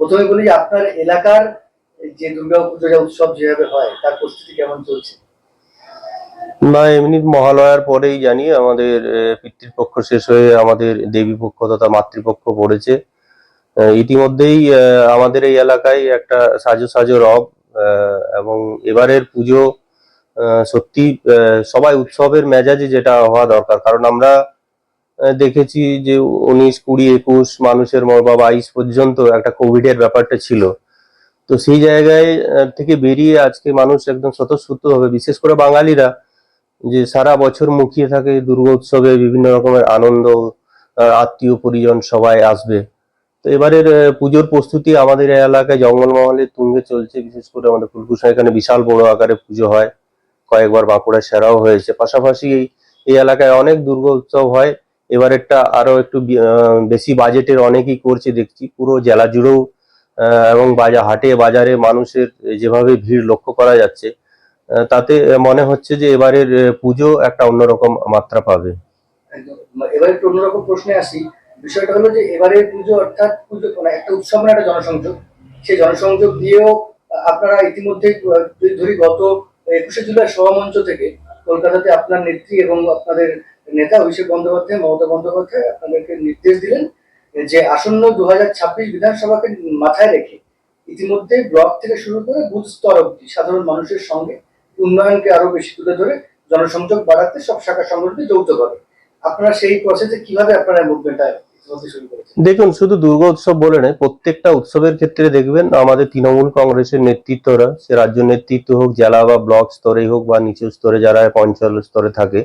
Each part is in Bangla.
প্রথমে বলি আপনার এলাকার যে দুর্গা পুজো উৎসব যেভাবে হয়, তার প্রস্তুতি কেমন চলছে? না, এমনি মহালয়ার পরেই জানি আমাদের পিতৃপক্ষ শেষ হয়ে আমাদের দেবী পক্ষ তথা মাতৃপক্ষ পড়েছে। ইতিমধ্যেই আমাদের এই এলাকায় একটা সাজো সাজো রব এবং এবারের পুজো সত্যি সবাই উৎসবের মেজাজে যেটা হওয়া দরকার। কারণ আমরা দেখেছি যে উনিশ, কুড়ি, একুশ মানুষের বা বাইশ পর্যন্ত একটা কোভিডের ব্যাপারটা ছিল। তো সেই জায়গায় থেকে বেরিয়ে আজকে মানুষ একদম স্বতঃস্ফূর্ত হবে বিশেষ করে বাঙালিরা, যে সারা বছর মুখিয়ে থাকে দুর্গা উৎসবে বিভিন্ন রকমের আনন্দ আত্মীয় পরিজন সবাই আসবে। তো এবারের পুজোর প্রস্তুতি আমাদের এলাকায় জঙ্গলমহলে তুঙ্গে চলছে, বিশেষ করে আমাদের ফুলকুসা, এখানে বিশাল বড় আকারে পুজো হয়। কয়েকবার বাঁকুড়া সেরাও হয়েছে। পাশাপাশি এই এলাকায় অনেক দুর্গা উৎসব হয়। এবারেরটা আরও একটু বেশি বাজেটের অনেকেই করছে, দেখছি পুরো জেলা জুড়েও এবং বাজার হাটে, বাজারে মানুষের যেভাবে ভিড় লক্ষ্য করা যাচ্ছে তাতে মনে হচ্ছে যে এবারের পুজো একটা অন্যরকম মাত্রা পাবে। এবারে একটু অন্যরকম প্রশ্নে আসি। বিষয়টা হলো যে এবারে পুজো অর্থাৎ পুজো একটা উৎসব মানে একটা জনসংযোগ। সেই জনসংযোগ দিয়েও আপনারা ইতিমধ্যে ধরি গত একুশে জুলাই সভামঞ্চ থেকে কলকাতাতে আপনার নেত্রী এবং আপনাদের নেতা অভিষেক বন্দ্যোপাধ্যায়, মমতা বন্দ্যোপাধ্যায় আপনাদেরকে নির্দেশ দিলেন যে আসন্ন দু বিধানসভাকে মাথায় রেখে ইতিমধ্যে ব্লক থেকে শুরু করে বুথ স্তর অব্দি সাধারণ মানুষের সঙ্গে উন্নয়নকে আরও বেশি তুলে ধরে জনসংযোগ বাড়াতে সব শাখা সংগঠনকে যৌথভাবে আপনারা সেই প্রসেসে কীভাবে আপনারা মুভমেন্টটা দেখুন, শুধু দুর্গা উৎসব বলে নয়, প্রত্যেকটা উৎসবের ক্ষেত্রে দেখবেন আমাদের তৃণমূল কংগ্রেসের নেতৃত্বরা, সে রাজ্য নেতৃত্ব হোক, জেলা বা ব্লক স্তরে হোক বা নিচু স্তরে যারা পঞ্চায়েত স্তরে থাকে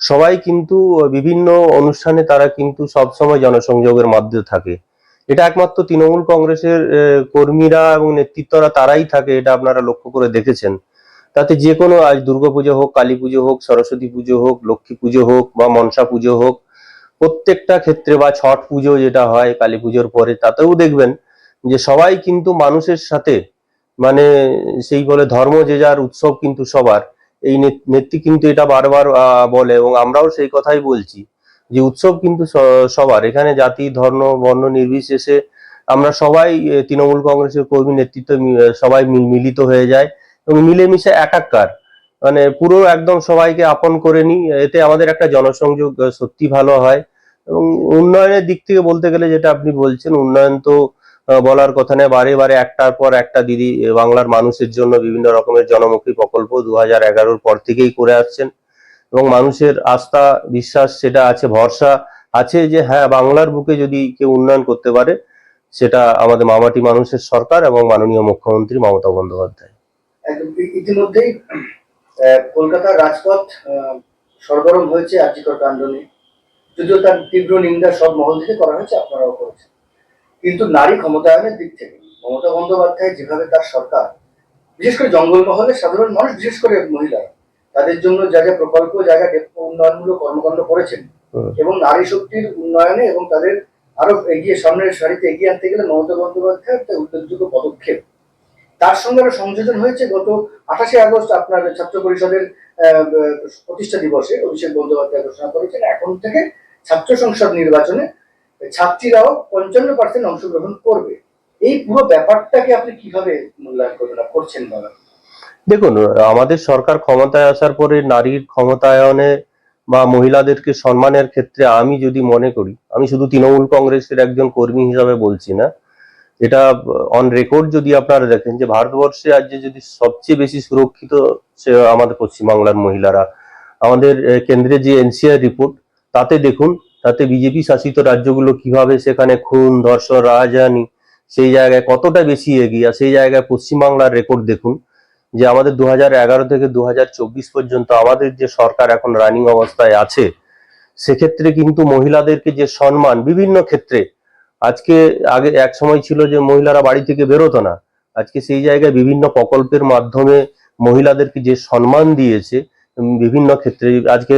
সবাই কিন্তু বিভিন্ন অনুষ্ঠানে তারা কিন্তু সবসময় জনসংযোগের মাধ্যমে থাকে। এটা একমাত্র তৃণমূল কংগ্রেসের কর্মীরা এবং নেতৃত্বরা তারাই থাকে, এটা আপনারা লক্ষ্য করে দেখেছেন। তাতে যে কোনো আজ দুর্গাপুজো হোক, কালী পুজো হোক, সরস্বতী পুজো হোক, লক্ষ্মী পুজো হোক বা মনসা পুজো হোক, প্রত্যেকটা ক্ষেত্রে বা ছট পুজো যেটা হয় কালী পুজোর পরে, তাতেও দেখবেন যে সবাই কিন্তু মানুষের সাথে মানে সেই বলে ধর্ম যে যার উৎসব কিন্তু সবার এই নেত্রী কিন্তু এটা বারবার বলে এবং আমরাও সেই কথাই বলছি যে উৎসব কিন্তু সবার। এখানে জাতি, ধর্ম, বর্ণ নির্বিশেষে আমরা সবাই তৃণমূল কংগ্রেসের কর্মী নেতৃত্ব সবাই মিল- মিলিত হয়ে যায় এবং মিলেমিশে একাকার। মানে পুরো একদম সবাইকে আপন করে নিই। এতে আমাদের একটা জনসংযোগ সত্যি ভালো হয় এবং উন্নয়নের দিক থেকে বলতে গেলে যেটা আপনি বলছেন, উন্নয়ন তো বলার কথা নয় বারে বারে একটার পর একটা দিদি বাংলার মানুষের জন্য বিভিন্ন রকমের জনমুখী প্রকল্প দু হাজার পর থেকেই করে আসছেন। এবং মানুষের আস্থা, বিশ্বাস, সেটা আছে, ভরসা আছে যে হ্যাঁ বাংলার বুকে যদি কেউ উন্নয়ন করতে পারে, সেটা আমাদের মামাটি মানুষের সরকার এবং মাননীয় মুখ্যমন্ত্রী মমতা বন্দ্যোপাধ্যায়। ইতিমধ্যেই কলকাতার রাজপথ সরগরম হয়েছে আর্যিকর কাণ্ড। নিয়ে যদিও তার তীব্র নিন্দা সব মহল থেকে করা হয়েছে, আপনারাও করেছেন। কিন্তু নারী ক্ষমতায়নের দিক থেকে মমতা বন্দ্যোপাধ্যায় যেভাবে তার সরকার বিশেষ করে জঙ্গলমহলে সাধারণ মানুষ বিশেষ করে মহিলা তাদের জন্য যা যা প্রকল্প জায়গা উন্নয়নমূলক কর্মকাণ্ড করেছেন এবং নারী শক্তির উন্নয়নে এবং তাদের আরও এগিয়ে সামনের সারিতে এগিয়ে আনতে গেলে মমতা বন্দ্যোপাধ্যায় একটা উল্লেখযোগ্য পদক্ষেপ। তার সঙ্গে আরও সংযোজন হয়েছে গত আঠাশে আগস্ট আপনার ছাত্র পরিষদের আহ, প্রতিষ্ঠা দিবসে অভিষেক বন্দ্যোপাধ্যায় ঘোষণা করেছেন এখন থেকে ছাত্র সংসদ নির্বাচনে ছাত্রীরাও পঞ্চান্ন পার্সেন্ট অংশগ্রহণ করবে। এই পুরো ব্যাপারটাকে আপনি কীভাবে মূল্যায়ন করবেন করছেন বাবা দেখুন আমাদের সরকার ক্ষমতায় আসার পরে নারীর ক্ষমতায়নে বা মহিলাদেরকে সম্মানের ক্ষেত্রে আমি যদি মনে করি আমি শুধু তৃণমূল কংগ্রেসের একজন কর্মী হিসাবে বলছি না এটা অন রেকর্ড যদি আপনারা দেখেন যে ভারতবর্ষে আজ যে যদি সবচেয়ে বেশি সুরক্ষিত আমাদের পশ্চিমবাংলার মহিলারা আমাদের আহ, কেন্দ্রের যে এনসিআর রিপোর্ট তাতে দেখুন তাতে বিজেপি শাসিত রাজ্যগুলো কীভাবে সেখানে খুন, ধর্ষণ রাজধানী সেই জায়গায় কতটা বেশি এগিয়ে, আর সেই জায়গায় পশ্চিমবাংলার রেকর্ড দেখুন যে আমাদের দু এগারো থেকে দু হাজার চব্বিশ পর্যন্ত আমাদের যে সরকার এখন রানিং অবস্থায় আছে, সেক্ষেত্রে কিন্তু মহিলাদেরকে যে সম্মান বিভিন্ন ক্ষেত্রে, আজকে আগে এক সময় ছিল যে মহিলারা বাড়ি থেকে বেরোতো না, আজকে সেই জায়গায় বিভিন্ন প্রকল্পের মাধ্যমে মহিলাদেরকে যে সম্মান দিয়েছে বিভিন্ন ক্ষেত্রে, আজকে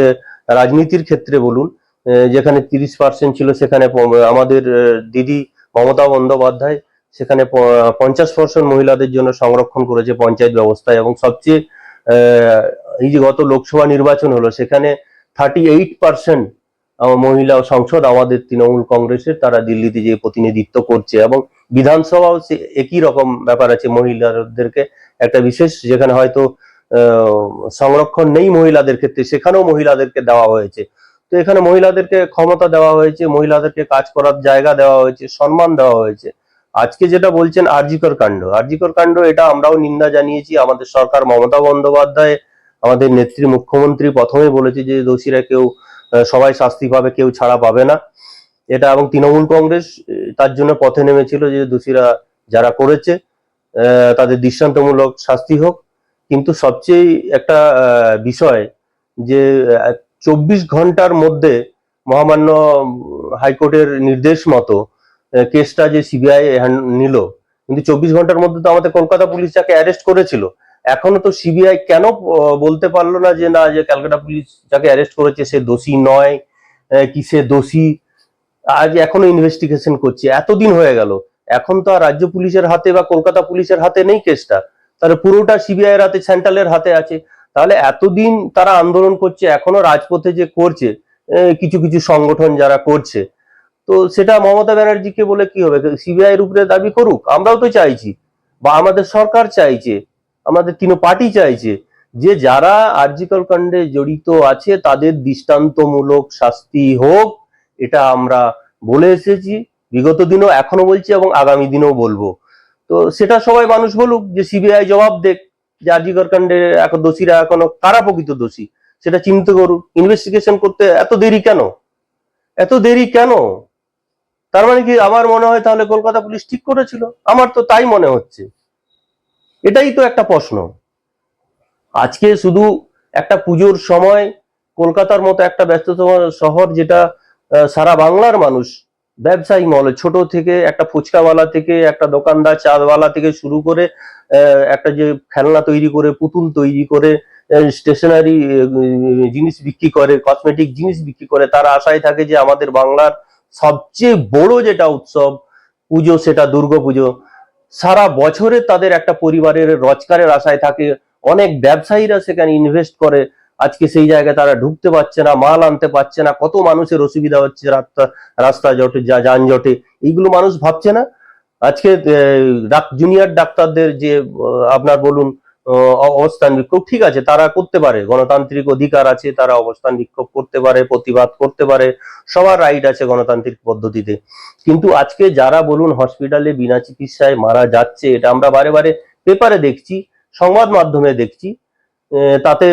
রাজনীতির ক্ষেত্রে বলুন যেখানে তিরিশ পার্সেন্ট ছিল, সেখানে আমাদের দিদি মমতা বন্দ্যোপাধ্যায় সেখানে পঞ্চাশ পার্সেন্ট মহিলাদের জন্য সংরক্ষণ করেছে পঞ্চায়েত ব্যবস্থায় এবং সবচেয়ে এই যে গত লোকসভা নির্বাচন হলো, সেখানে থার্টি এইট পার্সেন্ট মহিলা সংসদ আমাদের তৃণমূল কংগ্রেসের, তারা দিল্লিতে যে প্রতিনিধিত্ব করছে এবং বিধানসভাও সে- একই রকম ব্যাপার আছে, মহিলাদেরকে একটা বিশেষ যেখানে হয়তো সংরক্ষণ নেই মহিলাদের ক্ষেত্রে, সেখানেও মহিলাদেরকে দেওয়া হয়েছে। তো এখানে মহিলাদেরকে ক্ষমতা দেওয়া হয়েছে, মহিলাদেরকে কাজ করার জায়গা দেওয়া হয়েছে, সম্মান দেওয়া হয়েছে। আজকে যেটা বলছেন আরজিকর কাণ্ড। আরজিকর কাণ্ড, এটা আমরাও নিন্দা জানিয়েছি। আমাদের সরকার মমতা বন্দ্যোপাধ্যায়, আমাদের নেত্রী মুখ্যমন্ত্রী প্রথমে বলেছে যে দোষীরা কেউ সবাই শাস্তি পাবে কেউ ছাড়া পাবে না। এটা এবং তৃণমূল কংগ্রেস তার জন্য পথে নেমেছিল যে দোষীরা যারা করেছে তাদের দৃষ্টান্তমূলক শাস্তি হোক। কিন্তু সবচেয়ে একটা বিষয় যে চব্বিশ ঘণ্টার মধ্যে মহামান্য হাইকোর্টের নির্দেশ মতো কেসটা যে সিবিআই নিল। কিন্তু চব্বিশ ঘণ্টার মধ্যে তো আমাদের কলকাতা পুলিশ যাকে অ্যারেস্ট করেছিল, এখনও তো সিবিআই কেন বলতে পারল না যে না, যে ক্যালকাটা পুলিশ যাকে অ্যারেস্ট করেছে সে দোষী নয় কি সে দোষী? আজ এখনও ইনভেস্টিগেশন করছে, এতদিন হয়ে গেল। এখন তো আর রাজ্য পুলিশের হাতে বা কলকাতা পুলিশের হাতে নেই কেসটা। তাহলে পুরোটা সিবিআই এর হাতে সেন্ট্রালের হাতে আছে। তাহলে এতদিন তারা আন্দোলন করছে, এখনও রাজপথে যে করছে কিছু কিছু সংগঠন যারা করছে, তো সেটা মমতা ব্যানার্জিকে বলে কি হবে? সিবিআই এর উপরে দাবি করুক, আমরাও তো চাইছি, বা আমাদের সরকার চাইছে, আমাদের তিন পার্টি চাইছে, যে যারা আর্জিকল কাণ্ডে জড়িত আছে, তাদের দৃষ্টান্তমূলক শাস্তি হোক, এটা আমরা বলে এসেছি, বিগত দিনও, এখনও বলছি এবং আগামী দিনেও বলব। তো সেটা সবাই মানুষ বলুক যে সিবিআই জবাব দেখ যে কাণ্ডে এখন দোষীরা এখনও কারা প্রকৃত দোষী? সেটা চিন্তা করুক ইনভেস্টিগেশন করতে এত দেরি কেন? এত দেরি কেন? তার মানে কি আমার মনে হয় তাহলে কলকাতা পুলিশ ঠিক করেছিল? আমার তো তাই মনে হচ্ছে। এটাই তো একটা প্রশ্ন। আজকে শুধু একটা পুজোর সময় কলকাতার মতো একটা ব্যস্ততম শহর যেটা সারা বাংলার মানুষ ব্যবসায়ী মহলে, ছোট থেকে একটা ফুচকাওয়ালা থেকে, একটা দোকানদার চাঁদওয়ালা থেকে শুরু করে একটা যে খেলনা তৈরি করে, পুতুল তৈরি করে স্টেশনারি জিনিস বিক্রি করে কসমেটিক জিনিস বিক্রি করে, তারা আশায় থাকে যে আমাদের বাংলার সবচেয়ে বড় যেটা উৎসব, পুজো সেটা দুর্গাপুজো সারা বছরে তাদের একটা পরিবারের রোজগারের আশায় থাকে, অনেক ব্যবসায়ীরা সেখানে ইনভেস্ট করে আজকে সেই জায়গায় তারা ঢুকতে পারছে না, মাল আনতে পারছে না, কত মানুষের অসুবিধা হচ্ছে রাস্তা রাস্তা জটে, যা, যানজটে, এইগুলো মানুষ ভাবছে না? আজকে জুনিয়র ডাক্তারদের যে আপনার বলুন অবস্থান বিক্ষোভ, ঠিক আছে, তারা করতে পারে, গণতান্ত্রিক অধিকার আছে, তারা অবস্থান বিক্ষোভ করতে পারে, প্রতিবাদ করতে পারে, সবার রাইট আছে গণতান্ত্রিক পদ্ধতিতে। কিন্তু আজকে যারা বলুন হসপিটালে বিনা চিকিৎসায় মারা যাচ্ছে, এটা আমরা বারে বারে পেপারে দেখছি, সংবাদ মাধ্যমে দেখছি তাতে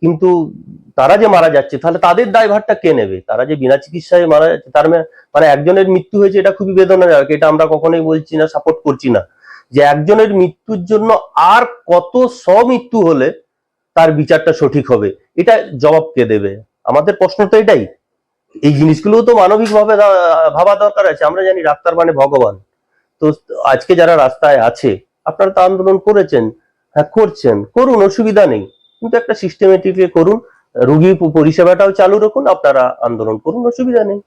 কিন্তু তারা যে মারা যাচ্ছে, তাহলে তাদের দায়ভারটা কে নেবে? তারা যে বিনা চিকিৎসায় মারা যাচ্ছে, তার মানে- মানে একজনের মৃত্যু হয়েছে, এটা খুবই বেদনাদায়ক। এটা আমরা কখনোই বলছি না, সাপোর্ট করছি না। যে একজনের মৃত্যুর জন্য আর কত মৃত্যু হলে তার বিচারটা সঠিক হবে, এটা জবাব কে দেবে? আমাদের প্রশ্ন তো এটাই। এই জিনিসগুলো তো মানবিকভাবে ভাবা দরকার আছে। আমরা জানি ডাক্তার মানে ভগবান। তো আজকে যারা রাস্তায় আছে, আপনারা তো আন্দোলন করেছেন হ্যাঁ করছেন, করুন, অসুবিধা নেই। কিন্তু একটা সিস্টেমেটিকলি করুন, রুগী পরিষেবাটাও চালু রাখুন, আপনারা আন্দোলন করুন, অসুবিধা নেই।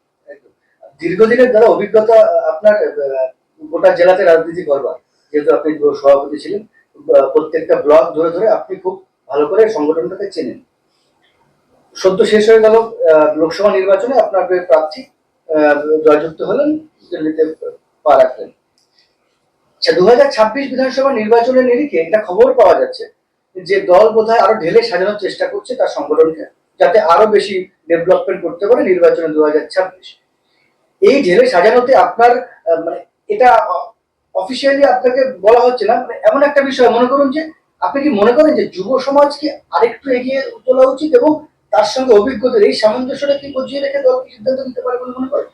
দীর্ঘদিনের যারা অভিজ্ঞতা আপনার গোটা জেলাতে রাজনীতি করবার, যেহেতু আপনি সভাপতি ছিলেন প্রত্যেকটা ব্লক ধরে ধরে আপনি খুব ভালো করে সংগঠনটাকে চেনেন। সদ্য শেষ হয়ে গেল লোকসভা নির্বাচনে আপনার প্রার্থী জয়যুক্ত হলেন দিল্লিতে পা রাখলেন। আচ্ছা দু হাজার ছাব্বিশ বিধানসভা নির্বাচনের নিরিখে একটা খবর পাওয়া যাচ্ছে যে দল বোধহয় আরও ঢেলে সাজানোর চেষ্টা করছে তার সংগঠনকে, যাতে আরও বেশি ডেভেলপমেন্ট করতে পারে নির্বাচনে দু হাজার ছাব্বিশ। এই ঢেলে সাজানোতে আপনার মানে এটা অফিসিয়ালি আপনাকে বলা হচ্ছে না মানে এমন একটা বিষয়, মনে করুন যে, আপনি কি মনে করেন যে যুব সমাজকে আরেকটু এগিয়ে তোলা উচিত এবং তার সঙ্গে অভিজ্ঞতার এই সামঞ্জস্যটা কি বজিয়ে রেখে দল কি সিদ্ধান্ত নিতে পারে বলে মনে করেন?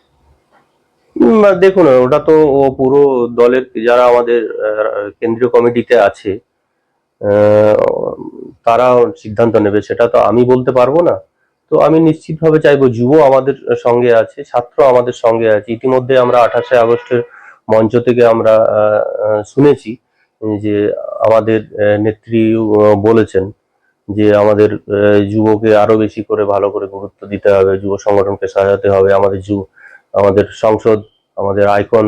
দেখুন, ওটা তো পুরো দলের, যারা আমাদের কেন্দ্রীয় কমিটিতে আছে তারা সিদ্ধান্ত নেবে, সেটা তো আমি বলতে পারব না। তো আমি নিশ্চিতভাবে চাইব যুব আমাদের সঙ্গে আছে ছাত্র আমাদের সঙ্গে আছে। ইতিমধ্যে আমরা আঠাশে আগস্টের মঞ্চ থেকে আমরা শুনেছি যে আমাদের নেত্রী বলেছেন যে আমাদের যুবকে আরও বেশি করে ভালো করে গুরুত্ব দিতে হবে, যুব সংগঠনকে সাজাতে হবে। আমাদের যুব, আমাদের সংসদ, আমাদের আইকন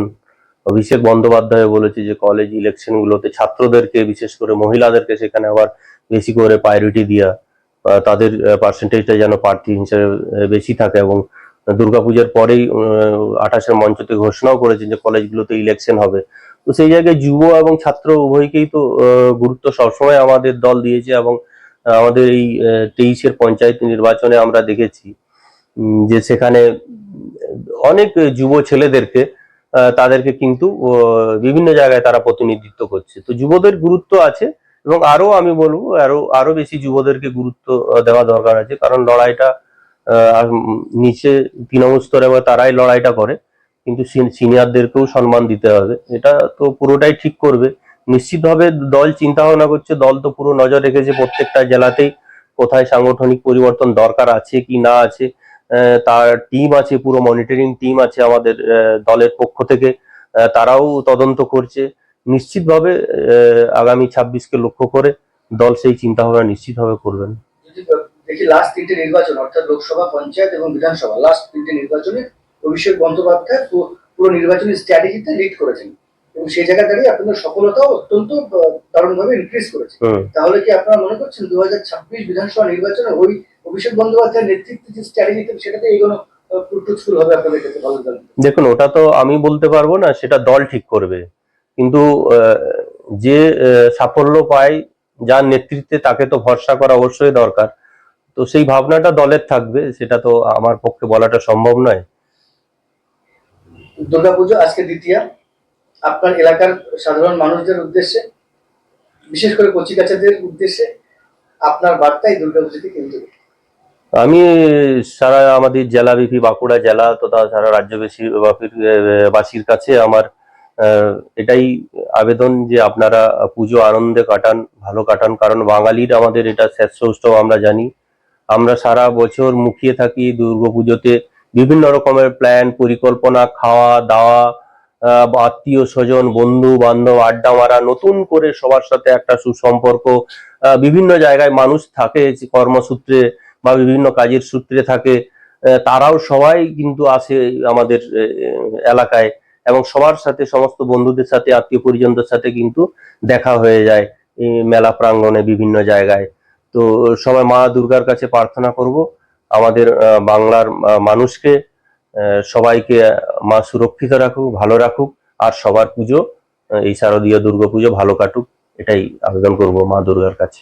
অভিষেক বন্দ্যোপাধ্যায় বলেছে যে কলেজ ইলেকশন গুলোতে ছাত্রদেরকে বিশেষ করে মহিলাদেরকে সেখানে আবার বেশি করে প্রায়োরিটি আহ, তাদের পার্সেন্টেজটা যেন প্রার্থী হিসেবে বেশি থাকে এবং দুর্গাপূজার পরেই আঠাশের মঞ্চতে ঘোষণাও করেছেন যে কলেজগুলোতে ইলেকশন হবে। তো সেই জায়গায় যুব এবং ছাত্র উভয়কেই তো গুরুত্ব সবসময় আমাদের দল দিয়েছে এবং আমাদের এই তেইশের পঞ্চায়েত নির্বাচনে আমরা দেখেছি যে সেখানে অনেক যুব ছেলেদেরকে তাদেরকে কিন্তু বিভিন্ন জায়গায় তারা প্রতিনিধিত্ব করছে। তো যুবদের গুরুত্ব আছে এবং আরও আমি বলব, আরও আরও বেশি যুবদেরকে গুরুত্ব দেওয়া দরকার আছে। কারণ লড়াইটা নিচে তৃণমূল স্তরে বা তারাই লড়াইটা করে, কিন্তু সিনিয়রদেরকেও সম্মান দিতে হবে। এটা তো পুরোটাই ঠিক করবে। নিশ্চিতভাবে দল চিন্তা ভাবনা করছে, দল তো পুরো নজর রেখেছে প্রত্যেকটা জেলাতেই কোথায় সাংগঠনিক পরিবর্তন দরকার আছে কি না আছে। তার টিম আছে পুরো মনিটরিং টিম আছে আমাদের দলের পক্ষ থেকে। তারাও তদন্ত করছে। নিশ্চিতভাবে আগামী ছাব্বিশকে লক্ষ্য করে দল সেই চিন্তা ভাবনা নিশ্চিতভাবে করবেন। দেখি লাস্ট তিনটে নির্বাচন অর্থাৎ লোকসভা পঞ্চায়েত এবং বিধানসভা লাস্ট তিনটে নির্বাচনে অভিষেক বন্দ্যোপাধ্যায় পুরো নির্বাচনী স্ট্র্যাটেজিতে লিড করেছেন। এবং সেই জায়গায় দাঁড়িয়ে আপনাদের সফলতাও অত্যন্ত দারুণভাবে ইনক্রিজ করেছে। তাহলে কি আপনারা মনে করছেন দু হাজার ছাব্বিশ বিধানসভা নির্বাচনে ওই অভিষেক বন্দ্যোপাধ্যায়ের নেতৃত্বে যে স্ট্র্যাটেজিতে সেটাতে এগোনো দেখুন ওটা তো আমি বলতে পারব না সেটা দল ঠিক করবে। কিন্তু যে সাফল্য পায় যার নেতৃত্বে তাকে তো ভরসা করা অবশ্যই দরকার। তো সেই ভাবনাটা দলের থাকবে সেটা তো আমার পক্ষে বলাটা সম্ভব নয়। দুর্গাপুজো আজকে দ্বিতীয়া। আপনার এলাকার সাধারণ মানুষদের উদ্দেশ্যে বিশেষ করে কচিকাচাদের উদ্দেশ্যে আপনার বার্তাই দুর্গাপুজোকে কেন্দ্র। আমি সারা আমাদের জেলা বিপি বাঁকুড়া জেলা তথা সারা রাজ্যবাসী বাসীর কাছে আমার এটাই আবেদন যে আপনারা পুজো আনন্দে কাটান, ভালো কাটান। কারণ বাঙালির আমাদের এটা শ্রেষ্ঠ উৎসব, আমরা জানি। আমরা সারা বছর মুখিয়ে থাকি দুর্গাপুজোতে বিভিন্ন রকমের প্ল্যান পরিকল্পনা, খাওয়া, দাওয়া আত্মীয় স্বজন, বন্ধু, বান্ধব, আড্ডা মারা, নতুন করে সবার সাথে একটা সুসম্পর্ক। বিভিন্ন জায়গায় মানুষ থাকে, কর্মসূত্রে বা বিভিন্ন কাজের সূত্রে থাকে তারাও সবাই কিন্তু আসে আমাদের এলাকায় এবং সবার সাথে, সমস্ত বন্ধুদের সাথে, আত্মীয় পরিজনদের সাথে কিন্তু দেখা হয়ে যায় এই মেলা প্রাঙ্গণে বিভিন্ন জায়গায়। তো সবাই মা দুর্গার কাছে প্রার্থনা করব, আমাদের বাংলার মানুষকে সবাইকে মা সুরক্ষিত রাখুক, ভালো রাখুক, আর সবার পুজো এই শারদীয় দুর্গা পুজো ভালো কাটুক, এটাই আবেদন করব মা দুর্গার কাছে।